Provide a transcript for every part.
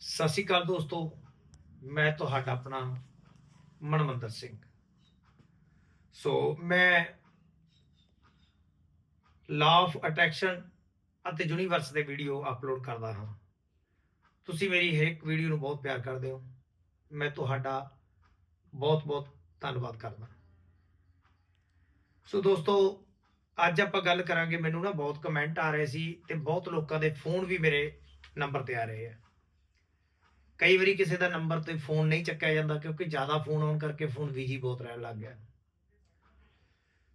ਸਤਿ ਸ਼੍ਰੀ ਅਕਾਲ ਦੋਸਤੋ, ਮੈਂ ਤੁਹਾਡਾ ਆਪਣਾ ਮਨਮੰਦਰ ਸਿੰਘ। ਸੋ ਮੈਂ ਲਾ ਆਫ ਅਟਰੈਕਸ਼ਨ ਅਤੇ ਯੂਨੀਵਰਸ ਦੇ ਵੀਡੀਓ ਅਪਲੋਡ ਕਰਦਾ ਹਾਂ। ਤੁਸੀਂ ਮੇਰੀ ਹਰ ਇੱਕ ਵੀਡੀਓ ਨੂੰ ਬਹੁਤ ਪਿਆਰ ਕਰਦੇ ਹੋ। ਮੈਂ ਤੁਹਾਡਾ ਬਹੁਤ ਬਹੁਤ ਧੰਨਵਾਦ ਕਰਦਾ। ਸੋ ਦੋਸਤੋ, ਅੱਜ ਆਪਾਂ ਗੱਲ ਕਰਾਂਗੇ, ਮੈਨੂੰ ਨਾ ਬਹੁਤ ਕਮੈਂਟ ਆ ਰਹੇ ਸੀ ਤੇ ਬਹੁਤ ਲੋਕਾਂ ਦੇ ਫੋਨ ਵੀ ਮੇਰੇ ਨੰਬਰ ਤੇ ਆ ਰਹੇ ਆ। ਕਈ ਵਾਰੀ ਕਿਸੇ ਦਾ ਨੰਬਰ ਤੇ ਫੋਨ ਨਹੀਂ ਚੱਕਿਆ ਜਾਂਦਾ ਕਿਉਂਕਿ ਜ਼ਿਆਦਾ ਫੋਨ ਆਉਣ ਕਰਕੇ ਫੋਨ ਬਿਜ਼ੀ ਬਹੁਤ ਰਹਿਣ ਲੱਗ ਗਿਆ।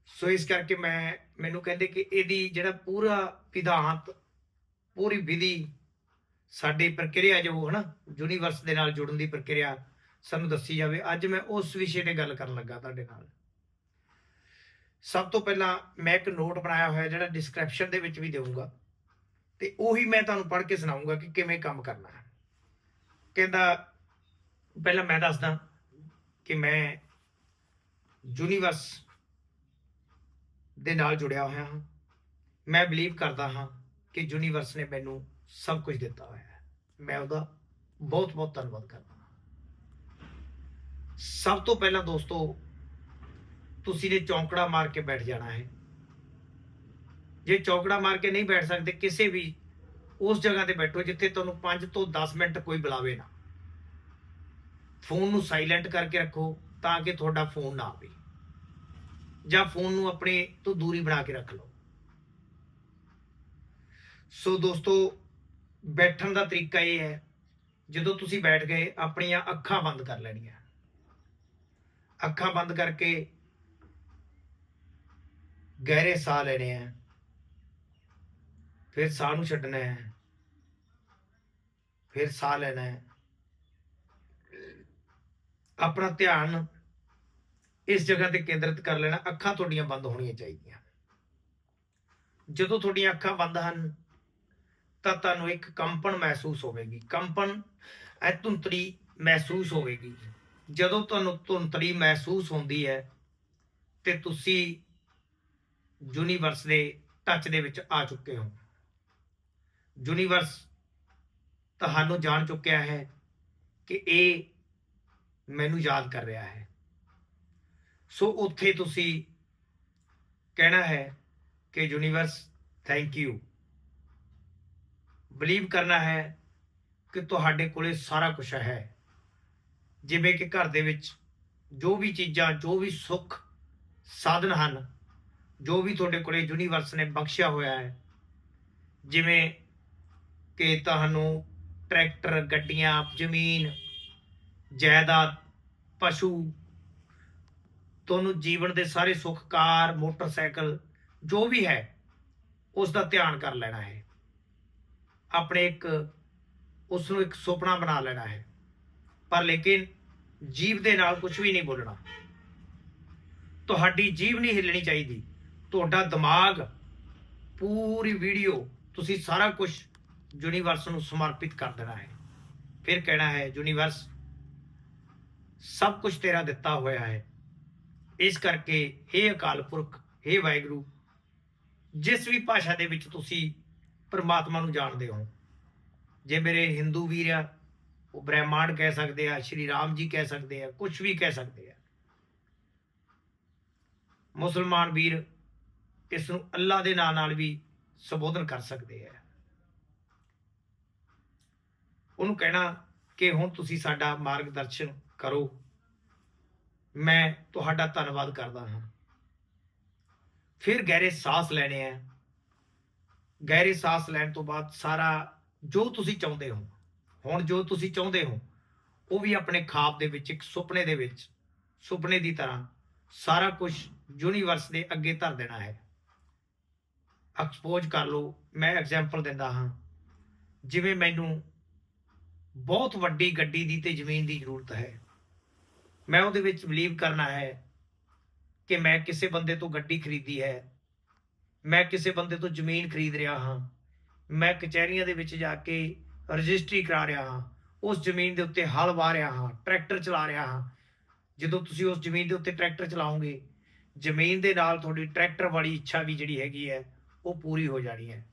ਸੋ ਇਸ ਕਰਕੇ ਮੈਂ, ਮੈਨੂੰ ਕਹਿੰਦੇ ਕਿ ਇਹਦੀ ਜਿਹੜਾ ਪੂਰਾ ਵਿਧਾਂਤ, ਪੂਰੀ ਵਿਧੀ ਸਾਡੀ ਪ੍ਰਕਿਰਿਆ ਜੋ ਹਨਾ ਯੂਨੀਵਰਸ ਦੇ ਨਾਲ ਜੁੜਨ ਦੀ ਪ੍ਰਕਿਰਿਆ ਸਾਨੂੰ ਦੱਸੀ ਜਾਵੇ। ਅੱਜ ਮੈਂ ਉਸ ਵਿਸ਼ੇ ਤੇ ਗੱਲ ਕਰਨ ਲੱਗਾ ਤੁਹਾਡੇ ਨਾਲ। ਸਭ ਤੋਂ ਪਹਿਲਾਂ ਮੈਂ ਇੱਕ ਨੋਟ ਬਣਾਇਆ ਹੋਇਆ ਜਿਹੜਾ ਡਿਸਕ੍ਰਿਪਸ਼ਨ ਦੇ ਵਿੱਚ ਵੀ ਦੇਵਾਂਗਾ ਤੇ ਉਹੀ ਮੈਂ ਤੁਹਾਨੂੰ ਪੜ੍ਹ ਕੇ ਸੁਣਾਉਂਗਾ ਕਿ ਕਿਵੇਂ ਕੰਮ ਕਰਨਾ ਹੈ। ਕਹਿੰਦਾ ਪਹਿਲਾਂ ਮੈਂ ਦੱਸਦਾ ਕਿ ਮੈਂ ਯੂਨੀਵਰਸ ਦੇ ਨਾਲ ਜੁੜਿਆ ਹੋਇਆ ਹਾਂ। ਮੈਂ ਬਲੀਵ ਕਰਦਾ ਹਾਂ ਕਿ ਯੂਨੀਵਰਸ ਨੇ ਮੈਨੂੰ ਸਭ ਕੁਝ ਦਿੱਤਾ ਹੋਇਆ ਹੈ। ਮੈਂ ਉਹਦਾ ਬਹੁਤ ਬਹੁਤ ਧੰਨਵਾਦ ਕਰਦਾ ਹਾਂ। ਸਭ ਤੋਂ ਪਹਿਲਾਂ ਦੋਸਤੋ, ਤੁਸੀਂ ਨੇ ਚੌਂਕੜਾ ਮਾਰ ਕੇ ਬੈਠ ਜਾਣਾ ਹੈ। ਜੇ ਚੌਂਕੜਾ ਮਾਰ ਕੇ ਨਹੀਂ ਬੈਠ ਸਕਦੇ, ਕਿਸੇ ਵੀ ਉਸ ਜਗ੍ਹਾ ਤੇ ਬੈਠੋ ਜਿੱਥੇ ਤੁਹਾਨੂੰ 5 ਤੋਂ 10 ਮਿੰਟ ਕੋਈ ਬੁਲਾਵੇ ਨਾ। ਫੋਨ ਨੂੰ ਸਾਇਲੈਂਟ ਕਰਕੇ ਰੱਖੋ ਤਾਂ ਕਿ ਤੁਹਾਡਾ ਫੋਨ ਨਾ ਆਵੇ। ਜਾਂ ਫੋਨ ਨੂੰ ਆਪਣੇ ਤੋਂ ਦੂਰੀ ਬਣਾ ਕੇ ਰੱਖ ਲਓ। ਸੋ ਦੋਸਤੋ, ਬੈਠਣ ਦਾ ਤਰੀਕਾ ਇਹ ਹੈ, ਜਦੋਂ ਤੁਸੀਂ ਬੈਠ ਗਏ, ਆਪਣੀਆਂ ਅੱਖਾਂ ਬੰਦ ਕਰ ਲੈਣੀਆਂ। ਅੱਖਾਂ ਬੰਦ ਕਰਕੇ ਗਹਿਰੇ ਸਾਹ ਲੈਣੇ ਆ। ਫਿਰ ਸਾਹ ਨੂੰ ਛੱਡਣਾ ਹੈ। ਫਿਰ ਸਾਹ ਲੈਣਾ ਹੈ। ਆਪਣਾ ਧਿਆਨ ਇਸ ਜਗ੍ਹਾ ਤੇ ਕੇਂਦਰਿਤ ਕਰ ਲੈਣਾ, ਅੱਖਾਂ ਤੁਹਾਡੀਆਂ ਬੰਦ ਹੋਣੀਆਂ ਚਾਹੀਦੀਆਂ। ਜਦੋਂ ਤੁਹਾਡੀਆਂ ਅੱਖਾਂ ਬੰਦ ਹਨ, ਤਾਂ ਤੁਹਾਨੂੰ ਇੱਕ ਕੰਪਨ ਮਹਿਸੂਸ ਹੋਵੇਗੀ। ਕੰਪਨ ਐ ਧੁੰਤਰੀ ਮਹਿਸੂਸ ਹੋਵੇਗੀ। ਜਦੋਂ ਤੁਹਾਨੂੰ ਧੁੰਤਰੀ ਮਹਿਸੂਸ ਹੁੰਦੀ ਹੈ, ਤੇ ਤੁਸੀਂ ਯੂਨੀਵਰਸ ਦੇ ਟੱਚ ਦੇ ਵਿੱਚ ਆ ਚੁੱਕੇ ਹੋ। ਯੂਨੀਵਰਸ ਤੁਹਾਨੂੰ ਜਾਣ ਚੁੱਕਿਆ ਹੈ ਕਿ ਇਹ ਮੈਨੂੰ ਯਾਦ ਕਰ ਰਿਹਾ ਹੈ। ਸੋ ਉੱਥੇ ਤੁਸੀਂ ਕਹਿਣਾ ਹੈ ਕਿ ਯੂਨੀਵਰਸ ਥੈਂਕ ਯੂ ਬਲੀਵ ਕਰਨਾ ਹੈ ਕਿ ਤੁਹਾਡੇ ਕੋਲੇ ਸਾਰਾ ਕੁਝ ਹੈ। ਜਿਵੇਂ ਕਿ ਘਰ ਦੇ ਵਿੱਚ ਜੋ ਵੀ ਚੀਜ਼ਾਂ, ਜੋ ਵੀ ਸੁੱਖ ਸਾਧਨ ਹਨ, ਜੋ ਵੀ ਤੁਹਾਡੇ ਕੋਲੇ ਯੂਨੀਵਰਸ ਨੇ ਬਖਸ਼ਿਆ ਹੋਇਆ ਹੈ, ਜਿਵੇਂ ਕਿ ਤੁਹਾਨੂੰ ਟਰੈਕਟਰ, ਗੱਡੀਆਂ, ਜ਼ਮੀਨ, ਜਾਇਦਾਦ, ਪਸ਼ੂ, ਤੁਹਾਨੂੰ ਜੀਵਨ ਦੇ ਸਾਰੇ ਸੁੱਖ ਕਾਰ, ਮੋਟਰਸਾਈਕਲ, ਜੋ ਵੀ ਹੈ, ਉਸ ਦਾ ਧਿਆਨ ਕਰ ਲੈਣਾ ਹੈ। ਆਪਣੇ ਇੱਕ, ਉਸ ਨੂੰ ਇੱਕ ਸੁਪਨਾ ਬਣਾ ਲੈਣਾ ਹੈ। ਪਰ ਲੇਕਿਨ ਜੀਵ ਦੇ ਨਾਲ ਕੁਝ ਵੀ ਨਹੀਂ ਬੋਲਣਾ। ਤੁਹਾਡੀ ਜੀਵ ਨਹੀਂ ਹਿੱਲਣੀ ਚਾਹੀਦੀ। ਤੁਹਾਡਾ ਦਿਮਾਗ, ਪੂਰੀ ਵੀਡੀਓ ਤੁਸੀਂ ਸਾਰਾ ਕੁਝ ਯੂਨੀਵਰਸ ਨੂੰ ਸਮਰਪਿਤ ਕਰ ਦੇਣਾ ਹੈ। ਫਿਰ ਕਹਿਣਾ ਹੈ ਯੂਨੀਵਰਸ ਸਭ ਕੁਝ ਤੇਰਾ ਦਿੱਤਾ ਹੋਇਆ ਹੈ। ਇਸ ਕਰਕੇ हे ਅਕਾਲ ਪੁਰਖ हे ਵਾਹਿਗੁਰੂ, ਜਿਸ ਵੀ ਭਾਸ਼ਾ ਦੇ ਵਿੱਚ ਤੁਸੀਂ ਪਰਮਾਤਮਾ ਨੂੰ ਜਾਣਦੇ ਹੋ, ਜੇ ਮੇਰੇ ਹਿੰਦੂ ਵੀਰ ਆ, ਉਹ ਬ੍ਰਹਮਾਂਡ ਕਹਿ ਸਕਦੇ ਆ, ਸ਼੍ਰੀ ਰਾਮ ਜੀ ਕਹਿ ਸਕਦੇ ਆ ਕੁਝ ਵੀ ਕਹਿ ਸਕਦੇ ਆ। ਮੁਸਲਮਾਨ ਵੀਰ ਇਸ ਨੂੰ ਅੱਲਾ ਦੇ ਨਾਂ ਨਾਲ ਵੀ ਸੰਬੋਧਨ ਕਰ ਸਕਦੇ ਆ। ਉਹਨੂੰ ਕਹਿਣਾ ਕਿ ਹੁਣ ਤੁਸੀਂ ਸਾਡਾ ਮਾਰਗਦਰਸ਼ਨ ਕਰੋ। ਮੈਂ ਤੁਹਾਡਾ ਧੰਨਵਾਦ ਕਰਦਾ ਹਾਂ। ਫਿਰ ਗਹਿਰੇ ਸਾਹ ਲੈਣੇ ਆ। ਗਹਿਰੇ ਸਾਹ ਲੈਣ ਤੋਂ ਬਾਅਦ ਸਾਰਾ ਜੋ ਤੁਸੀਂ ਚਾਹੁੰਦੇ ਹੋ, ਹੁਣ ਜੋ ਤੁਸੀਂ ਚਾਹੁੰਦੇ ਹੋ, ਉਹ ਵੀ ਆਪਣੇ ਖਾਬ ਦੇ ਵਿੱਚ, ਇੱਕ ਸੁਪਨੇ ਦੇ ਵਿੱਚ, ਸੁਪਨੇ ਦੀ ਤਰ੍ਹਾਂ ਸਾਰਾ ਕੁਝ ਯੂਨੀਵਰਸ ਦੇ ਅੱਗੇ ਧਰ ਦੇਣਾ ਹੈ। ਐਕਸਪੋਜ਼ ਕਰ ਲਓ। ਮੈਂ ਐਗਜ਼ਾਮਪਲ ਦਿੰਦਾ ਹਾਂ। ਜਿਵੇਂ ਮੈਨੂੰ ਬਹੁਤ ਵੱਡੀ ਗੱਡੀ ਦੀ ਤੇ ਜ਼ਮੀਨ ਦੀ ਜ਼ਰੂਰਤ ਹੈ। ਮੈਂ ਉਹਦੇ ਵਿੱਚ ਬਲੀਵ ਕਰਨਾ ਹੈ ਕਿ ਮੈਂ ਕਿਸੇ ਬੰਦੇ ਤੋਂ ਗੱਡੀ ਖਰੀਦੀ ਹੈ। ਮੈਂ ਕਿਸੇ ਬੰਦੇ ਤੋਂ ਜ਼ਮੀਨ ਖਰੀਦ ਰਿਹਾ ਹਾਂ। ਮੈਂ ਕਚਹਿਰੀਆਂ ਦੇ ਵਿੱਚ ਜਾ ਕੇ ਰਜਿਸਟਰੀ ਕਰਾ ਰਿਹਾ ਹਾਂ। ਉਸ ਜ਼ਮੀਨ ਦੇ ਉੱਤੇ ਹਲ ਵਾਹ ਰਿਹਾ ਹਾਂ, ਟਰੈਕਟਰ ਚਲਾ ਰਿਹਾ ਹਾਂ। ਜਦੋਂ ਤੁਸੀਂ ਉਸ ਜ਼ਮੀਨ ਦੇ ਉੱਤੇ ਟਰੈਕਟਰ ਚਲਾਓਗੇ, ਜ਼ਮੀਨ ਦੇ ਨਾਲ ਤੁਹਾਡੀ ਟਰੈਕਟਰ ਵਾਲੀ ਇੱਛਾ ਵੀ ਜਿਹੜੀ ਹੈਗੀ ਹੈ, ਉਹ ਪੂਰੀ ਹੋ ਜਾਣੀ ਹੈ।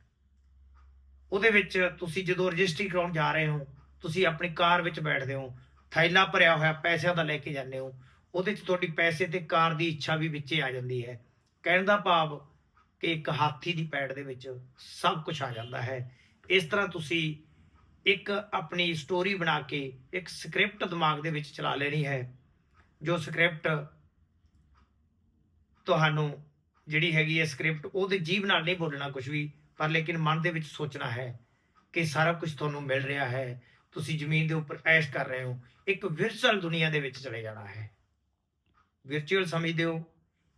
ਉਹਦੇ ਵਿੱਚ ਤੁਸੀਂ ਜਦੋਂ ਰਜਿਸਟਰੀ ਕਰਾਉਣ ਜਾ ਰਹੇ ਹੋ ਤੁਸੀਂ ਆਪਣੀ ਕਾਰ ਵਿੱਚ ਬੈਠਦੇ ਹੋ, ਥੈਲਾ ਭਰਿਆ ਹੋਇਆ ਪੈਸਿਆਂ ਦਾ ਲੈ ਕੇ ਜਾਂਦੇ ਹੋ, ਉਹਦੇ 'ਚ ਤੁਹਾਡੀ ਪੈਸੇ ਤੇ ਕਾਰ ਦੀ ਇੱਛਾ ਵੀ ਵਿੱਚੇ ਆ ਜਾਂਦੀ ਹੈ। ਕਹਿਣ ਦਾ ਭਾਵ ਕਿ ਇੱਕ ਹਾਥੀ ਦੀ ਪੈੜ ਦੇ ਵਿੱਚ ਸਭ ਕੁਝ ਆ ਜਾਂਦਾ ਹੈ। ਇਸ ਤਰ੍ਹਾਂ ਤੁਸੀਂ ਇੱਕ ਆਪਣੀ ਸਟੋਰੀ ਬਣਾ ਕੇ ਇੱਕ ਸਕ੍ਰਿਪਟ ਦਿਮਾਗ ਦੇ ਵਿੱਚ ਚਲਾ ਲੈਣੀ ਹੈ, ਜੋ ਸਕ੍ਰਿਪਟ ਤੁਹਾਨੂੰ ਜਿਹੜੀ ਹੈਗੀ ਹੈ ਸਕ੍ਰਿਪਟ ਉਹਦੇ ਜੀਵ ਨਾਲ ਨਹੀਂ ਬੋਲਣਾ ਕੁਝ ਵੀ, ਪਰ ਲੇਕਿਨ ਮਨ ਦੇ ਵਿੱਚ ਸੋਚਣਾ ਹੈ ਕਿ ਸਾਰਾ ਕੁਝ ਤੁਹਾਨੂੰ ਮਿਲ ਰਿਹਾ ਹੈ। ਤੁਸੀਂ ਜ਼ਮੀਨ ਦੇ ਉੱਪਰ ਐਸ਼ ਕਰ ਰਹੇ ਹੋ ਇੱਕ ਵਿਰਚੁਅਲ ਦੁਨੀਆ ਦੇ ਵਿੱਚ ਚਲੇ ਜਾਣਾ ਹੈ ਵਿਰਚੁਅਲ ਸਮਝਦੇ ਹੋ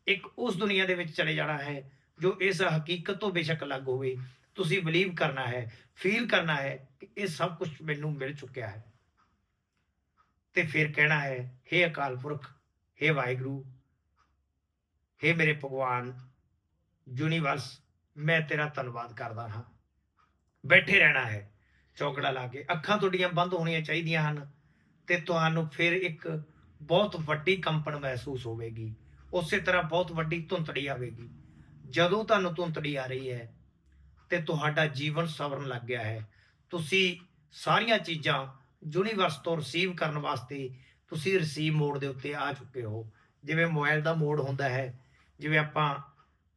ਇੱਕ ਉਸ ਦੁਨੀਆ ਦੇ ਵਿੱਚ ਚਲੇ ਜਾਣਾ ਹੈ ਜੋ ਇਸ ਹਕੀਕਤ ਤੋਂ ਬੇਸ਼ੱਕ ਅਲੱਗ ਹੋਵੇ ਤੁਸੀਂ ਬਲੀਵ ਕਰਨਾ ਹੈ ਫੀਲ ਕਰਨਾ ਹੈ ਕਿ ਇਹ ਸਭ ਕੁਝ ਮੈਨੂੰ ਮਿਲ ਚੁੱਕਿਆ ਹੈ ਤੇ ਫਿਰ ਕਹਿਣਾ ਹੈ हे ਅਕਾਲ ਪੁਰਖ हे ਵਾਹਿਗੁਰੂ हे ਮੇਰੇ ਭਗਵਾਨ ਯੂਨੀਵਰਸ ਮੈਂ ਤੇਰਾ ਧੰਨਵਾਦ ਕਰਦਾ ਹਾਂ ਬੈਠੇ ਰਹਿਣਾ ਹੈ ਚੌਕੜਾ ਲਾ ਕੇ। ਅੱਖਾਂ ਤੁਹਾਡੀਆਂ ਬੰਦ ਹੋਣੀਆਂ ਚਾਹੀਦੀਆਂ ਹਨ ਤੇ ਤੁਹਾਨੂੰ ਫਿਰ ਇੱਕ ਬਹੁਤ ਵੱਡੀ ਕੰਪਨ ਮਹਿਸੂਸ ਹੋਵੇਗੀ। ਉਸੇ ਤਰ੍ਹਾਂ ਬਹੁਤ ਵੱਡੀ ਧੁੰਤੜੀ ਆਵੇਗੀ। ਜਦੋਂ ਤੁਹਾਨੂੰ ਧੁੰਤੜੀ ਆ ਰਹੀ ਹੈ ਤੇ ਤੁਹਾਡਾ ਜੀਵਨ ਸਵਰਨ ਲੱਗ ਗਿਆ ਹੈ। ਤੁਸੀਂ ਸਾਰੀਆਂ ਚੀਜ਼ਾਂ ਯੂਨੀਵਰਸ ਤੋਂ ਰਿਸੀਵ ਕਰਨ ਵਾਸਤੇ ਤੁਸੀਂ ਰਿਸੀਵ ਮੋਡ ਦੇ ਉੱਤੇ ਆ ਚੁੱਕੇ ਹੋ। ਜਿਵੇਂ ਮੋਬਾਈਲ ਦਾ ਮੋਡ ਹੁੰਦਾ ਹੈ, ਜਿਵੇਂ ਆਪਾਂ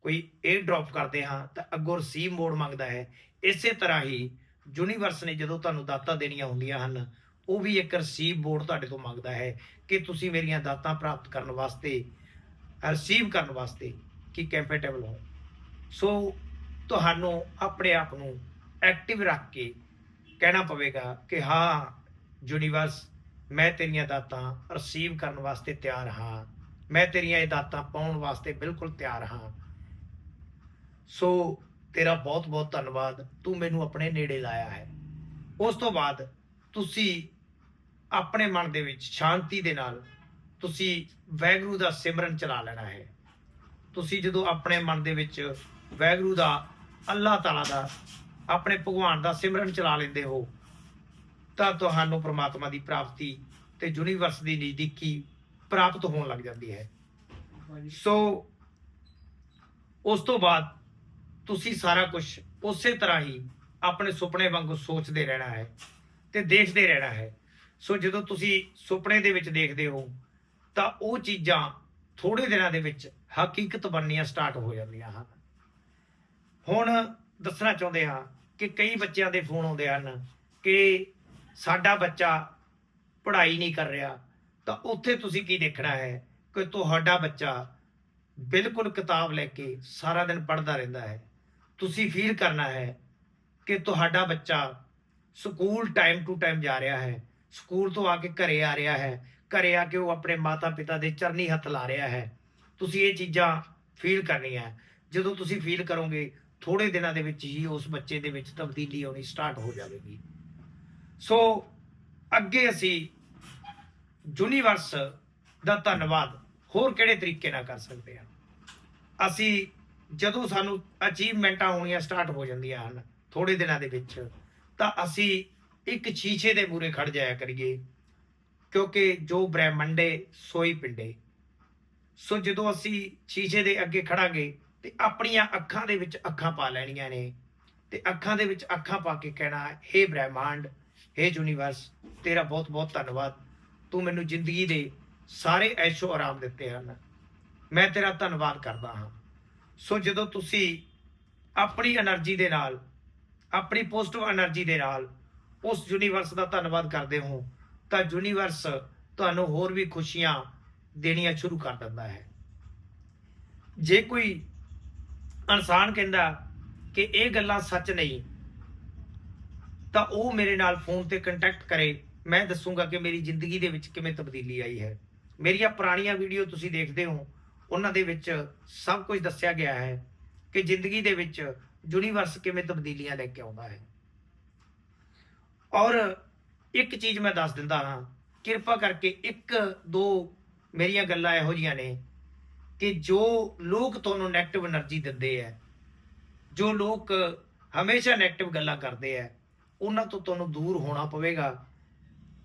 ਕੋਈ 에ਅਰ ਡ੍ਰੌਪ ਕਰਦੇ ਹਾਂ ਤਾਂ ਅੱਗੋਂ ਰਿਸੀਵ ਮੋਡ ਮੰਗਦਾ ਹੈ, ਇਸੇ ਤਰ੍ਹਾਂ ਹੀ ਯੂਨੀਵਰਸ ਨੇ ਜਦੋਂ ਤੁਹਾਨੂੰ ਦਾਤਾਂ ਦੇਣੀਆਂ ਹੁੰਦੀਆਂ ਹਨ, ਉਹ ਵੀ ਇੱਕ ਰਿਸੀਵ ਬੋਰਡ ਤੁਹਾਡੇ ਤੋਂ ਮੰਗਦਾ ਹੈ ਕਿ ਤੁਸੀਂ ਮੇਰੀਆਂ ਦਾਤਾਂ ਪ੍ਰਾਪਤ ਕਰਨ ਵਾਸਤੇ ਰਿਸੀਵ ਕਰਨ ਵਾਸਤੇ ਕੀ ਕੰਫਰਟੇਬਲ ਹੋ। ਸੋ ਤੁਹਾਨੂੰ ਆਪਣੇ ਆਪ ਨੂੰ ਐਕਟਿਵ ਰੱਖ ਕੇ ਕਹਿਣਾ ਪਵੇਗਾ ਕਿ ਹਾਂ ਯੂਨੀਵਰਸ ਮੈਂ ਤੇਰੀਆਂ ਦਾਤਾਂ ਰਿਸੀਵ ਕਰਨ ਵਾਸਤੇ ਤਿਆਰ ਹਾਂ। ਮੈਂ ਤੇਰੀਆਂ ਇਹ ਦਾਤਾਂ ਪਾਉਣ ਵਾਸਤੇ ਬਿਲਕੁਲ ਤਿਆਰ ਹਾਂ। ਸੋ ਤੇਰਾ ਬਹੁਤ ਬਹੁਤ ਧੰਨਵਾਦ ਤੂੰ ਮੈਨੂੰ ਆਪਣੇ ਨੇੜੇ ਲਾਇਆ ਹੈ। ਉਸ ਤੋਂ ਬਾਅਦ ਤੁਸੀਂ ਆਪਣੇ ਮਨ ਦੇ ਵਿੱਚ ਸ਼ਾਂਤੀ ਦੇ ਨਾਲ ਤੁਸੀਂ ਵੈਗਰੂ ਦਾ ਸਿਮਰਨ ਚਲਾ ਲੈਣਾ ਹੈ। ਤੁਸੀਂ ਜਦੋਂ ਆਪਣੇ ਮਨ ਦੇ ਵਿੱਚ ਵੈਗਰੂ ਦਾ ਅੱਲਾਹ ਤਾਲਾ ਦਾ ਆਪਣੇ ਭਗਵਾਨ ਦਾ ਸਿਮਰਨ ਚਲਾ ਲੈਂਦੇ ਹੋ ਤਾਂ ਤੁਹਾਨੂੰ ਪ੍ਰਮਾਤਮਾ ਦੀ ਪ੍ਰਾਪਤੀ ਤੇ ਯੂਨੀਵਰਸ ਦੀ ਨਜ਼ਦੀਕੀ ਪ੍ਰਾਪਤ ਹੋਣ ਲੱਗ ਜਾਂਦੀ ਹੈ। ਸੋ ਉਸ ਤੋਂ ਬਾਅਦ ਤੁਸੀਂ ਸਾਰਾ ਕੁਝ ਉਸੇ ਤਰ੍ਹਾਂ ਹੀ ਆਪਣੇ ਸੁਪਨੇ ਵਾਂਗੂ ਸੋਚਦੇ ਰਹਿਣਾ ਹੈ ਤੇ ਦੇਖਦੇ ਰਹਿਣਾ ਹੈ। ਸੋ ਜਦੋਂ ਤੁਸੀਂ ਸੁਪਨੇ ਦੇ ਵਿੱਚ ਦੇਖਦੇ ਹੋ, ਤਾਂ ਉਹ ਚੀਜ਼ਾਂ ਥੋੜੇ ਦਿਨਾਂ ਦੇ ਵਿੱਚ ਹਕੀਕਤ ਬਣਨੀਆਂ ਸਟਾਰਟ ਹੋ ਜਾਂਦੀਆਂ ਹਨ। ਹੁਣ ਦੱਸਣਾ ਚਾਹੁੰਦੇ ਹਾਂ ਕਿ ਕਈ ਬੱਚਿਆਂ ਦੇ ਫੋਨ ਆਉਂਦੇ ਹਨ ਕਿ ਸਾਡਾ ਬੱਚਾ ਪੜ੍ਹਾਈ ਨਹੀਂ ਕਰ ਰਿਹਾ, ਤਾਂ ਉੱਥੇ ਤੁਸੀਂ ਕੀ ਦੇਖਣਾ ਹੈ ਕਿ ਤੁਹਾਡਾ ਬੱਚਾ ਬਿਲਕੁਲ ਕਿਤਾਬ ਲੈ ਕੇ ਸਾਰਾ ਦਿਨ ਪੜ੍ਹਦਾ ਰਹਿੰਦਾ ਹੈ। ਤੁਸੀਂ ਫੀਲ ਕਰਨਾ ਹੈ ਕਿ ਤੁਹਾਡਾ ਬੱਚਾ ਸਕੂਲ ਟਾਈਮ ਟੂ ਟਾਈਮ ਜਾ ਰਿਹਾ ਹੈ। ਸਕੂਲ ਤੋਂ ਆ ਕੇ ਘਰੇ ਆ ਰਿਹਾ ਹੈ। ਘਰੇ ਆ ਕੇ ਉਹ ਆਪਣੇ ਮਾਤਾ ਪਿਤਾ ਦੇ ਚਰਨੀ ਹੱਥ ਲਾ ਰਿਹਾ ਹੈ। ਤੁਸੀਂ ਇਹ ਚੀਜ਼ਾਂ ਫੀਲ ਕਰਨੀਆਂ ਜਦੋਂ ਤੁਸੀਂ ਫੀਲ ਕਰੋਗੇ ਥੋੜੇ ਦਿਨਾਂ ਦੇ ਵਿੱਚ ਹੀ ਉਸ ਬੱਚੇ ਦੇ ਵਿੱਚ ਤਬਦੀਲੀ ਆਉਣੀ ਸਟਾਰਟ ਹੋ ਜਾਵੇਗੀ। ਸੋ ਅੱਗੇ ਅਸੀਂ ਯੂਨੀਵਰਸ ਦਾ ਧੰਨਵਾਦ ਹੋਰ ਕਿਹੜੇ ਤਰੀਕੇ ਨਾਲ ਕਰ ਸਕਦੇ ਹਾਂ? ਅਸੀਂ ਜਦੋਂ ਸਾਨੂੰ ਅਚੀਵਮੈਂਟਾਂ ਹੋਣੀਆਂ ਸਟਾਰਟ ਹੋ ਜਾਂਦੀਆਂ ਹਨ ਥੋੜੇ ਦਿਨਾਂ ਦੇ ਵਿੱਚ, ਤਾਂ ਅਸੀਂ ਇੱਕ ਸ਼ੀਸ਼ੇ ਦੇ ਮੂਰੇ ਖੜ ਜਾਇਆ ਕਰੀਏ। ਕਿਉਂਕਿ ਜੋ ਬ੍ਰਹਮੰਡੇ ਸੋਈ ਪਿੰਡੇ ਸੋ ਜਦੋਂ ਅਸੀਂ ਸ਼ੀਸ਼ੇ ਦੇ ਅੱਗੇ ਖੜਾਂਗੇ ਤੇ ਆਪਣੀਆਂ ਅੱਖਾਂ ਦੇ ਵਿੱਚ ਅੱਖਾਂ ਪਾ ਲੈਣੀਆਂ ਨੇ। ਤੇ ਅੱਖਾਂ ਦੇ ਵਿੱਚ ਅੱਖਾਂ ਪਾ ਕੇ ਕਹਿਣਾ, ਹੇ ਬ੍ਰਹਿਮੰਡ, ਹੇ ਯੂਨੀਵਰਸ ਤੇਰਾ ਬਹੁਤ ਬਹੁਤ ਧੰਨਵਾਦ। ਤੂੰ ਮੈਨੂੰ ਜ਼ਿੰਦਗੀ ਦੇ ਸਾਰੇ ਐਸ਼ੋ ਆਰਾਮ ਦਿੱਤੇ ਹਨ। ਮੈਂ ਤੇਰਾ ਧੰਨਵਾਦ ਕਰਦਾ ਹਾਂ। ਸੋ ਜਦੋਂ ਤੁਸੀਂ ਆਪਣੀ એનર્ਜੀ ਦੇ ਨਾਲ, ਆਪਣੀ ਪੋਜ਼ਿਟਿਵ એનર્ਜੀ ਦੇ ਨਾਲ ਉਸ ਯੂਨੀਵਰਸ ਦਾ ਧੰਨਵਾਦ ਕਰਦੇ ਹੋ, ਤਾਂ ਯੂਨੀਵਰਸ ਤੁਹਾਨੂੰ ਹੋਰ ਵੀ ਖੁਸ਼ੀਆਂ ਦੇਣੀਆਂ ਸ਼ੁਰੂ ਕਰ ਦਿੰਦਾ ਹੈ। ਜੇ ਕੋਈ ਇਨਸਾਨ ਕਹਿੰਦਾ ਕਿ ਇਹ ਗੱਲਾਂ ਸੱਚ ਨਹੀਂ, ਤਾਂ ਉਹ ਮੇਰੇ ਨਾਲ ਫੋਨ ਤੇ ਕੰਟੈਕਟ ਕਰੇ। ਮੈਂ ਦੱਸੂਗਾ ਕਿ ਮੇਰੀ ਜ਼ਿੰਦਗੀ ਦੇ ਵਿੱਚ ਕਿਵੇਂ ਤਬਦੀਲੀ ਆਈ ਹੈ। ਮੇਰੀਆਂ ਪੁਰਾਣੀਆਂ ਵੀਡੀਓ ਤੁਸੀਂ ਦੇਖਦੇ ਹੋ ਉਹਨਾਂ ਦੇ ਵਿੱਚ ਸਭ ਕੁਝ ਦੱਸਿਆ ਗਿਆ ਹੈ ਕਿ ਜ਼ਿੰਦਗੀ ਦੇ ਵਿੱਚ ਯੂਨੀਵਰਸ ਕਿਵੇਂ ਤਬਦੀਲੀਆਂ ਲੈ ਕੇ ਆਉਂਦਾ ਹੈ। ਔਰ ਇੱਕ ਚੀਜ਼ ਮੈਂ ਦੱਸ ਦਿੰਦਾ ਹਾਂ, ਕਿਰਪਾ ਕਰਕੇ ਇੱਕ ਦੋ ਮੇਰੀਆਂ ਗੱਲਾਂ ਇਹੋ ਜੀਆਂ ਨੇ ਕਿ ਜੋ ਲੋਕ ਤੁਹਾਨੂੰ 네ਗੇਟਿਵ એનર્ਜੀ ਦਿੰਦੇ ਆ ਜੋ ਲੋਕ ਹਮੇਸ਼ਾ 네ਗੇਟਿਵ ਗੱਲਾਂ ਕਰਦੇ ਆ ਉਹਨਾਂ ਤੋਂ ਤੁਹਾਨੂੰ ਦੂਰ ਹੋਣਾ ਪਵੇਗਾ।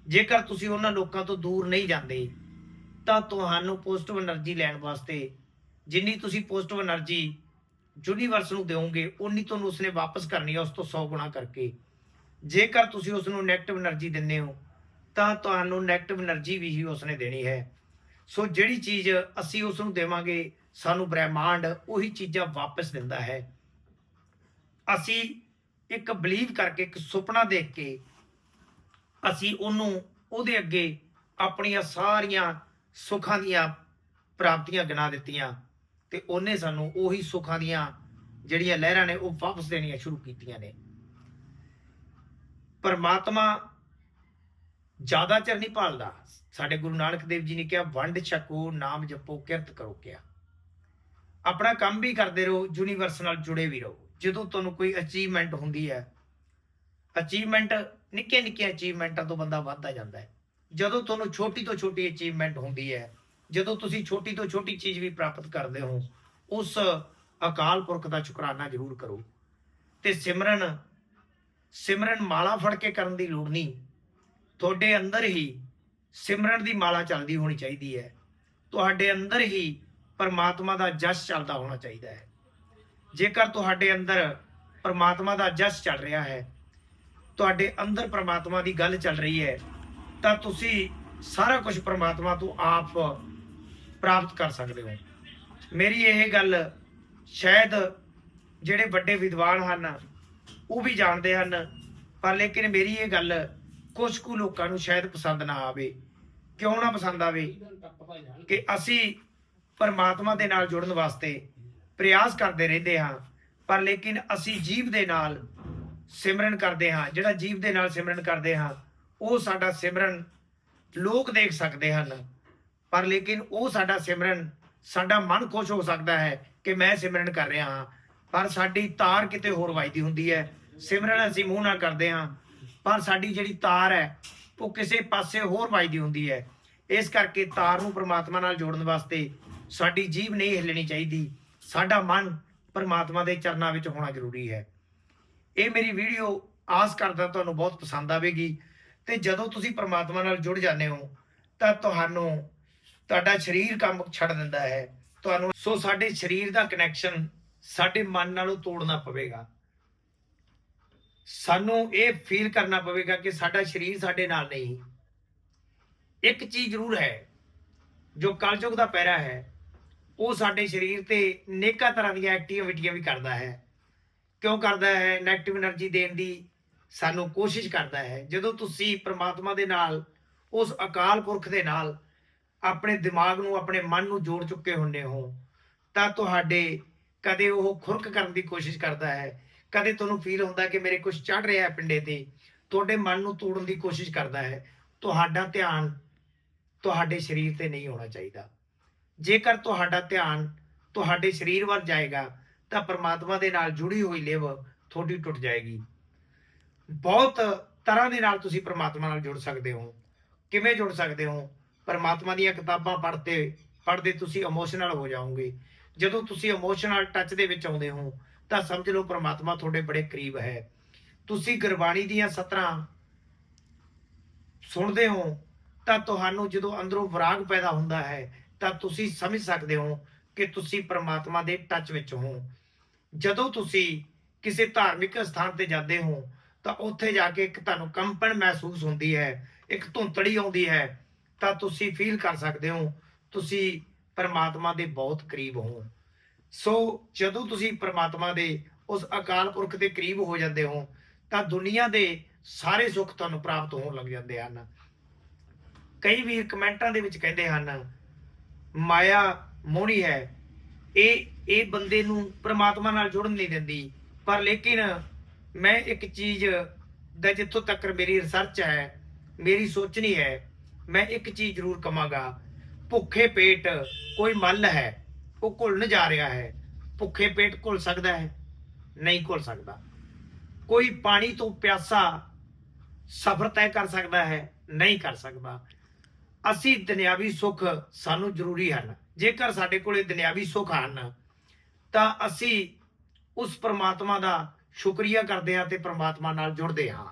ਜੇਕਰ ਤੁਸੀਂ ਉਹਨਾਂ ਲੋਕਾਂ ਤੋਂ ਦੂਰ ਨਹੀਂ ਜਾਂਦੇ ਤਾਂ ਤੁਹਾਨੂੰ ਪੋਜ਼ਿਟਿਵ એનર્ਜੀ ਲੈਣ ਵਾਸਤੇ ਜਿੰਨੀ ਤੁਸੀਂ ਪੋਜ਼ਿਟਿਵ એનર્ਜੀ ਯੂਨੀਵਰਸ ਨੂੰ ਦਿਓਗੇ ਉਨੀ ਤੁਹਾਨੂੰ ਉਸਨੇ ਵਾਪਸ ਕਰਨੀ ਹੈ ਉਸ ਤੋਂ 100 ਗੁਣਾ ਕਰਕੇ। ਜੇਕਰ ਤੁਸੀਂ ਉਸ ਨੂੰ 네ਗੇਟਿਵ એનર્ਜੀ ਦਿੰਨੇ ਹੋ, ਤਾਂ ਤੁਹਾਨੂੰ 네ਗੇਟਿਵ એનર્ਜੀ ਵੀ ਹੀ ਉਸਨੇ ਦੇਣੀ ਹੈ। ਸੋ ਜਿਹੜੀ ਚੀਜ਼ ਅਸੀਂ ਉਸ ਨੂੰ ਦੇਵਾਂਗੇ, ਸਾਨੂੰ ਬ੍ਰਹਿਮੰਡ ਉਹੀ ਚੀਜ਼ਾਂ ਵਾਪਸ ਦਿੰਦਾ ਹੈ। ਅਸੀਂ ਇੱਕ ਬਲੀਵ ਕਰਕੇ, ਇੱਕ ਸੁਪਨਾ ਦੇਖ ਕੇ ਅਸੀਂ ਉਹਨੂੰ, ਉਹਦੇ ਅੱਗੇ ਆਪਣੀਆਂ ਸਾਰੀਆਂ ਸੁੱਖਾਂ ਦੀਆਂ ਪ੍ਰਾਪਤੀਆਂ ਗਿਣਾ ਦਿੱਤੀਆਂ ਤੇ ਉਹਨੇ ਸਾਨੂੰ ਉਹੀ ਸੁੱਖਾਂ ਦੀਆਂ ਜਿਹੜੀਆਂ ਲਹਿਰਾਂ ਨੇ ਉਹ ਵਾਪਸ ਦੇਣੀਆਂ ਸ਼ੁਰੂ ਕੀਤੀਆਂ ਨੇ। ਪਰਮਾਤਮਾ ਜ਼ਿਆਦਾ ਚਿਰ ਨਹੀਂ ਭਾਲਦਾ। ਸਾਡੇ ਗੁਰੂ ਨਾਨਕ ਦੇਵ ਜੀ ਨੇ ਕਿਹਾ, ਵੰਡ ਛਕੋ, ਨਾਮ ਜਪੋ, ਕਿਰਤ ਕਰੋ ਕਿਹਾ ਆਪਣਾ ਕੰਮ ਵੀ ਕਰਦੇ ਰਹੋ ਯੂਨੀਵਰਸ ਨਾਲ ਜੁੜੇ ਵੀ ਰਹੋ। ਜਦੋਂ ਤੁਹਾਨੂੰ ਕੋਈ ਅਚੀਵਮੈਂਟ ਹੁੰਦੀ ਹੈ ਅਚੀਵਮੈਂਟ ਨਿੱਕੇ ਨਿੱਕੇ ਅਚੀਵਮੈਂਟਾਂ ਤੋਂ ਬੰਦਾ ਵੱਧਦਾ ਜਾਂਦਾ ਹੈ। ਜਦੋਂ ਤੁਹਾਨੂੰ ਛੋਟੀ ਤੋਂ ਛੋਟੀ ਅਚੀਵਮੈਂਟ ਹੁੰਦੀ ਹੈ, ਜਦੋਂ ਤੁਸੀਂ ਛੋਟੀ ਤੋਂ ਛੋਟੀ ਚੀਜ਼ ਵੀ ਪ੍ਰਾਪਤ ਕਰਦੇ ਹੋ, ਉਸ ਅਕਾਲ ਪੁਰਖ ਦਾ ਸ਼ੁਕਰਾਨਾ ਜ਼ਰੂਰ ਕਰੋ। ਤੇ ਸਿਮਰਨ ਸਿਮਰਨ ਮਾਲਾ ਫੜ ਕੇ ਕਰਨ ਦੀ ਲੋੜ ਨਹੀਂ। ਤੁਹਾਡੇ ਅੰਦਰ ਹੀ ਸਿਮਰਨ ਦੀ ਮਾਲਾ ਚੱਲਦੀ ਹੋਣੀ ਚਾਹੀਦੀ ਹੈ। ਤੁਹਾਡੇ ਅੰਦਰ ਹੀ ਪਰਮਾਤਮਾ ਦਾ ਜਸ ਚੱਲਦਾ ਹੋਣਾ ਚਾਹੀਦਾ ਹੈ। ਜੇਕਰ ਤੁਹਾਡੇ ਅੰਦਰ ਪਰਮਾਤਮਾ ਦਾ ਜਸ ਚੱਲ ਰਿਹਾ ਹੈ, ਤੁਹਾਡੇ ਅੰਦਰ ਪਰਮਾਤਮਾ ਦੀ ਗੱਲ ਚੱਲ ਰਹੀ ਹੈ ਤਾਂ ਤੁਸੀਂ ਸਾਰਾ ਕੁਝ ਪਰਮਾਤਮਾ ਤੋਂ ਆਪ ਪ੍ਰਾਪਤ ਕਰ ਸਕਦੇ ਹੋ। ਮੇਰੀ ਇਹ ਗੱਲ ਸ਼ਾਇਦ ਜਿਹੜੇ ਵੱਡੇ ਵਿਦਵਾਨ ਹਨ, ਉਹ ਵੀ ਜਾਣਦੇ ਹਨ, ਪਰ ਲੇਕਿਨ ਮੇਰੀ ਇਹ ਗੱਲ ਕੁਝ ਕੁ ਲੋਕਾਂ ਨੂੰ ਸ਼ਾਇਦ ਪਸੰਦ ਨਾ ਆਵੇ। ਕਿਉਂ ਨਾ ਪਸੰਦ ਆਵੇ ਕਿ ਅਸੀਂ ਪਰਮਾਤਮਾ ਦੇ ਨਾਲ ਜੁੜਨ ਵਾਸਤੇ ਪ੍ਰਯਾਸ ਕਰਦੇ ਰਹਿੰਦੇ ਹਾਂ, ਪਰ ਲੇਕਿਨ ਅਸੀਂ ਜੀਵ ਦੇ ਨਾਲ ਸਿਮਰਨ ਕਰਦੇ ਹਾਂ, ਜਿਹੜਾ ਜੀਵ ਦੇ ਨਾਲ ਸਿਮਰਨ ਕਰਦੇ ਹਾਂ ਉਹ ਸਾਡਾ ਸਿਮਰਨ ਲੋਕ ਦੇਖ ਸਕਦੇ ਹਨ। ਪਰ ਲੇਕਿਨ ਉਹ ਸਾਡਾ ਸਿਮਰਨ, ਸਾਡਾ ਮਨ ਖੁਸ਼ ਹੋ ਸਕਦਾ ਹੈ ਕਿ ਮੈਂ ਸਿਮਰਨ ਕਰ ਰਿਹਾ ਹਾਂ। ਪਰ ਸਾਡੀ ਤਾਰ ਕਿਤੇ ਹੋਰ ਵੱਜਦੀ ਹੁੰਦੀ ਹੈ। ਸਿਮਰਨ ਅਸੀਂ ਮੂੰਹ ਨਾਲ ਕਰਦੇ ਹਾਂ। ਪਰ ਸਾਡੀ ਜਿਹੜੀ ਤਾਰ ਹੈ, ਉਹ ਕਿਸੇ ਪਾਸੇ ਹੋਰ ਵੱਜਦੀ ਹੁੰਦੀ ਹੈ। ਇਸ ਕਰਕੇ ਤਾਰ ਨੂੰ ਪ੍ਰਮਾਤਮਾ ਨਾਲ ਜੋੜਨ ਵਾਸਤੇ ਸਾਡੀ ਜੀਭ ਨਹੀਂ ਹਿੱਲਣੀ ਚਾਹੀਦੀ। ਸਾਡਾ ਮਨ ਪ੍ਰਮਾਤਮਾ ਦੇ ਚਰਨਾਂ ਵਿੱਚ ਹੋਣਾ ਜ਼ਰੂਰੀ ਹੈ। ਇਹ ਮੇਰੀ ਵੀਡੀਓ ਆਸ ਕਰਦਾ ਤੁਹਾਨੂੰ ਬਹੁਤ ਪਸੰਦ ਆਵੇਗੀ। ਤੇ ਜਦੋਂ ਤੁਸੀਂ ਪਰਮਾਤਮਾ ਨਾਲ ਜੁੜ ਜਾਂਦੇ ਹੋ, ਤਾਂ ਤੁਹਾਨੂੰ ਤੁਹਾਡਾ ਸਰੀਰ ਕੰਮ ਛੱਡ ਦਿੰਦਾ ਹੈ। ਤੁਹਾਨੂੰ, ਸੋ ਸਾਡੇ ਸਰੀਰ ਦਾ ਕਨੈਕਸ਼ਨ ਸਾਡੇ ਮਨ ਨਾਲੋਂ ਤੋੜਨਾ ਪਵੇਗਾ। ਸਾਨੂੰ ਇਹ ਫੀਲ ਕਰਨਾ ਪਵੇਗਾ ਕਿ ਸਾਡਾ ਸਰੀਰ ਸਾਡੇ ਨਾਲ ਨਹੀਂ। ਇੱਕ ਚੀਜ਼ ਜ਼ਰੂਰ ਹੈ, ਜੋ ਕਲਯੁਗ ਦਾ ਪੈਰਾ ਹੈ, ਉਹ ਸਾਡੇ ਸਰੀਰ ਤੇ ਨੇਕਾ ਤਰ੍ਹਾਂ ਦੀਆਂ ਐਕਟੀਵਿਟੀਆਂ ਵੀ ਕਰਦਾ ਹੈ। ਕਿਉਂ ਕਰਦਾ ਹੈ? 네ਗੇਟਿਵ એનર્ਜੀ ਦੇਣ ਦੀ ਸਾਨੂੰ ਕੋਸ਼ਿਸ਼ ਕਰਦਾ ਹੈ, ਜਦੋਂ ਤੁਸੀਂ ਪ੍ਰਮਾਤਮਾ ਦੇ ਨਾਲ, ਉਸ ਅਕਾਲ ਪੁਰਖ ਦੇ ਨਾਲ ਆਪਣੇ ਦਿਮਾਗ ਨੂੰ, ਆਪਣੇ ਮਨ ਨੂੰ ਜੋੜ ਚੁੱਕੇ ਹੁੰਦੇ ਹੋ, ਤਾਂ ਤੁਹਾਡੇ ਕਦੇ ਉਹ ਖੁਰਕ ਕਰਨ ਦੀ ਕੋਸ਼ਿਸ਼ ਕਰਦਾ ਹੈ। ਕਦੇ ਤੁਹਾਨੂੰ ਫੀਲ ਹੁੰਦਾ ਕਿ ਮੇਰੇ ਕੁਝ ਚੜ ਰਿਹਾ ਹੈ ਪਿੰਡੇ ਤੇ, ਤੁਹਾਡੇ ਮਨ ਨੂੰ ਤੋੜਨ ਦੀ ਕੋਸ਼ਿਸ਼ ਕਰਦਾ ਹੈ। ਤੁਹਾਡਾ ਧਿਆਨ ਤੁਹਾਡੇ ਸਰੀਰ ਤੇ ਨਹੀਂ ਹੋਣਾ ਚਾਹੀਦਾ। ਜੇਕਰ ਤੁਹਾਡਾ ਧਿਆਨ ਤੁਹਾਡੇ ਸਰੀਰ ਵੱਲ ਜਾਏਗਾ, ਤਾਂ ਪਰਮਾਤਮਾ ਦੇ ਨਾਲ ਜੁੜੀ ਹੋਈ ਲਿਵ ਤੁਹਾਡੀ ਟੁੱਟ ਜਾਏਗੀ। ਬਹੁਤ ਤਰ੍ਹਾਂ ਦੇ ਨਾਲ ਤੁਸੀਂ ਪ੍ਰਮਾਤਮਾ ਨਾਲ ਜੁੜ ਸਕਦੇ ਹੋ। ਕਿਵੇਂ ਜੁੜ ਸਕਦੇ ਹੋ? ਪਰਮਾਤਮਾ ਦੀਆਂ ਕਿਤਾਬਾਂ ਪੜ੍ਹਦੇ ਪੜ੍ਹਦੇ ਤੁਸੀਂ ਇਮੋਸ਼ਨਲ ਹੋ ਜਾਓਗੇ। ਜਦੋਂ ਤੁਸੀਂ ਇਮੋਸ਼ਨਲ ਟੱਚ ਦੇ ਵਿੱਚ ਆਉਂਦੇ ਹੋ, ਤਾਂ ਸਮਝ ਲਓ ਪ੍ਰਮਾਤਮਾ ਤੁਹਾਡੇ ਬੜੇ ਕਰੀਬ ਹੈ। ਤੁਸੀਂ ਗੁਰਬਾਣੀ ਦੀਆਂ ਸਤਰਾਂ ਸੁਣਦੇ ਹੋ, ਤਾਂ ਤੁਹਾਨੂੰ ਜਦੋਂ ਅੰਦਰੋਂ ਵਿਰਾਗ ਪੈਦਾ ਹੁੰਦਾ ਹੈ, ਤਾਂ ਤੁਸੀਂ ਸਮਝ ਸਕਦੇ ਹੋ ਕਿ ਤੁਸੀਂ ਪ੍ਰਮਾਤਮਾ ਦੇ ਟੱਚ ਵਿੱਚ ਹੋ। ਜਦੋਂ ਤੁਸੀਂ ਕਿਸੇ ਧਾਰਮਿਕ ਸਥਾਨ ਤੇ ਜਾਂਦੇ ਹੋ ਤਾਂ ਉੱਥੇ ਜਾ ਕੇ ਇੱਕ ਤੁਹਾਨੂੰ ਕੰਪਨ ਮਹਿਸੂਸ ਹੁੰਦੀ ਹੈ, ਇੱਕ ਧੁੰਤੜੀ ਆਉਂਦੀ ਹੈ, ਤਾਂ ਤੁਸੀਂ ਫੀਲ ਕਰ ਸਕਦੇ ਹੋ, ਤੁਸੀਂ ਪਰਮਾਤਮਾ ਦੇ ਬਹੁਤ ਕਰੀਬ ਹੋ। ਸੋ ਜਦੋਂ ਤੁਸੀਂ ਪਰਮਾਤਮਾ ਦੇ ਉਸ ਅਕਾਲ ਪੁਰਖ ਦੇ ਕਰੀਬ ਹੋ ਜਾਂਦੇ ਹੋ, ਤਾਂ ਦੁਨੀਆ ਦੇ ਸਾਰੇ ਸੁੱਖ ਤੁਹਾਨੂੰ ਪ੍ਰਾਪਤ ਹੋਣ ਲੱਗ ਜਾਂਦੇ ਹਨ। ਕਈ ਵੀਰ ਕਮੈਂਟਾਂ ਦੇ ਵਿੱਚ ਕਹਿੰਦੇ ਹਨ, ਮਾਇਆ ਮੋਹਣੀ ਹੈ, ਇਹ ਇਹ ਬੰਦੇ ਨੂੰ ਪ੍ਰਮਾਤਮਾ ਨਾਲ ਜੁੜਨ ਨਹੀਂ ਦਿੰਦੀ, ਪਰ ਲੇਕਿਨ ਮੈਂ ਇੱਕ ਚੀਜ਼ ਦਾ ਜਿੱਥੋਂ ਤੱਕ ਮੇਰੀ ਰਿਸਰਚ ਹੈ, ਮੇਰੀ ਸੋਚਣੀ ਹੈ, ਮੈਂ ਇੱਕ ਚੀਜ਼ ਜ਼ਰੂਰ ਕਵਾਂਗਾ। ਭੁੱਖੇ ਪੇਟ ਕੋਈ ਮੱਲ ਹੈ, ਉਹ ਘੁਲਣ ਜਾ ਰਿਹਾ ਹੈ। ਭੁੱਖੇ ਪੇਟ ਘੁਲ ਸਕਦਾ ਹੈ, ਨਹੀਂ ਘੁਲ ਸਕਦਾ। ਕੋਈ ਪਾਣੀ ਤੋਂ ਪਿਆਸਾ ਸਫ਼ਰ ਤੈਅ ਕਰ ਸਕਦਾ ਹੈ, ਨਹੀਂ ਕਰ ਸਕਦਾ। ਅਸੀਂ ਦੁਨਿਆਵੀ ਸੁੱਖ ਸਾਨੂੰ ਜ਼ਰੂਰੀ ਹਨ। ਜੇਕਰ ਸਾਡੇ ਕੋਲੇ ਦੁਨਿਆਵੀ ਸੁੱਖ ਹਨ, ਤਾਂ ਅਸੀਂ ਉਸ ਪਰਮਾਤਮਾ ਦਾ ਸ਼ੁਕਰੀਆ ਕਰਦੇ ਹਾਂ ਤੇ ਪ੍ਰਮਾਤਮਾ ਨਾਲ ਜੁੜਦੇ ਹਾਂ।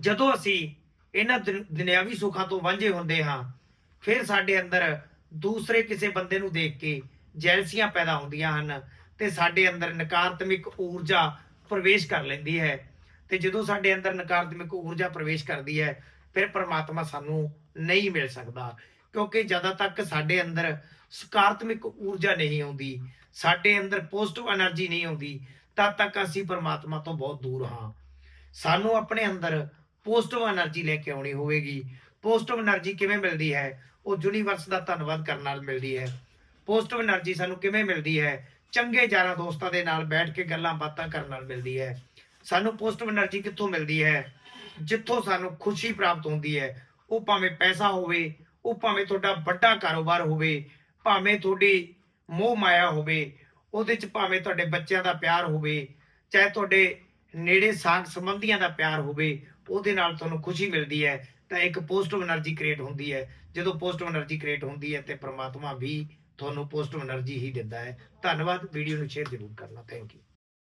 ਜਦੋਂ ਅਸੀਂ ਇਹਨਾਂ ਦੁਨਿਆਵੀ ਸੁੱਖਾਂ ਤੋਂ ਵਾਂਝੇ ਹੁੰਦੇ ਹਾਂ, ਫਿਰ ਸਾਡੇ ਅੰਦਰ ਦੂਸਰੇ ਕਿਸੇ ਬੰਦੇ ਨੂੰ ਦੇਖ ਕੇ ਜੈਲਸੀਆਂ ਪੈਦਾ ਹੁੰਦੀਆਂ ਹਨ ਤੇ ਸਾਡੇ ਅੰਦਰ ਨਕਾਰਾਤਮਕ ਊਰਜਾ ਪ੍ਰਵੇਸ਼ ਕਰ ਲੈਂਦੀ ਹੈ। ਤੇ ਜਦੋਂ ਸਾਡੇ ਅੰਦਰ ਨਕਾਰਾਤਮਕ ਊਰਜਾ ਪ੍ਰਵੇਸ਼ ਕਰਦੀ ਹੈ, ਫਿਰ ਪ੍ਰਮਾਤਮਾ ਸਾਨੂੰ ਨਹੀਂ ਮਿਲ ਸਕਦਾ ਕਿਉਂਕਿ ਜਦੋਂ ਤੱਕ ਸਾਡੇ ਅੰਦਰ ਸਕਾਰਾਤਮਕ ਊਰਜਾ ਨਹੀਂ ਆਉਂਦੀ ਸਾਡੇ ਅੰਦਰ ਪੋਜ਼ਿਟਿਵ એનર્ਜੀ ਨਹੀਂ ਆਉਂਦੀ, ਤਦ ਤੱਕ ਅਸੀਂ ਪਰਮਾਤਮਾ ਤੋਂ ਬਹੁਤ ਦੂਰ ਹਾਂ। ਸਾਨੂੰ ਆਪਣੇ ਅੰਦਰ ਪੋਜ਼ਿਟਿਵ એનર્ਜੀ ਲੈ ਕੇ ਆਉਣੀ ਹੋਵੇਗੀ। ਪੋਜ਼ਿਟਿਵ એનર્ਜੀ ਕਿਵੇਂ ਮਿਲਦੀ ਹੈ? ਉਹ ਯੂਨੀਵਰਸ ਦਾ ਧੰਨਵਾਦ ਕਰਨ ਨਾਲ ਮਿਲਦੀ ਹੈ। ਪੋਜ਼ਿਟਿਵ એનર્ਜੀ ਸਾਨੂੰ ਕਿਵੇਂ ਮਿਲਦੀ ਹੈ? ਚੰਗੇ ਯਾਰਾਂ ਦੋਸਤਾਂ ਦੇ ਨਾਲ ਬੈਠ ਕੇ ਗੱਲਾਂ ਬਾਤਾਂ ਕਰਨ ਨਾਲ ਮਿਲਦੀ ਹੈ। ਸਾਨੂੰ ਪੋਜ਼ਿਟਿਵ એનર્ਜੀ ਕਿੱਥੋਂ ਮਿਲਦੀ ਹੈ? ਜਿੱਥੋਂ ਸਾਨੂੰ ਖੁਸ਼ੀ ਪ੍ਰਾਪਤ ਹੁੰਦੀ ਹੈ। ਉਹ ਭਾਵੇਂ ਪੈਸਾ ਹੋਵੇ, ਉਹ ਭਾਵੇਂ ਤੁਹਾਡਾ ਵੱਡਾ ਕਾਰੋਬਾਰ ਹੋਵੇ, ਭਾਵੇਂ ਤੁਹਾਡੀ ਮੋਹ ਮਾਇਆ ਹੋਵੇ, ਉਹਦੇ ਚ ਭਾਵੇਂ ਤੁਹਾਡੇ ਬੱਚਿਆਂ ਦਾ ਪਿਆਰ ਹੋਵੇ, ਚਾਹੇ ਤੁਹਾਡੇ ਨੇੜੇ ਸਾਥ ਸੰਬੰਧੀਆਂ ਦਾ ਪਿਆਰ ਹੋਵੇ, ਉਹਦੇ ਨਾਲ ਤੁਹਾਨੂੰ ਖੁਸ਼ੀ ਮਿਲਦੀ ਹੈ, ਤਾਂ ਇੱਕ ਪੋਜ਼ਿਟਿਵ એનર્ਜੀ ਕ੍ਰੀਏਟ ਹੁੰਦੀ ਹੈ। ਜਦੋਂ ਪੋਜ਼ਿਟਿਵ એનર્ਜੀ ਕ੍ਰੀਏਟ ਹੁੰਦੀ ਹੈ, ਤੇ ਪਰਮਾਤਮਾ ਵੀ ਤੁਹਾਨੂੰ ਪੋਜ਼ਿਟਿਵ એનર્ਜੀ ਹੀ ਦਿੰਦਾ ਹੈ। ਧੰਨਵਾਦ ਵੀਡੀਓ ਨੂੰ ਸ਼ੇਅਰ ਜ਼ਰੂਰ ਕਰਨਾ। Thank you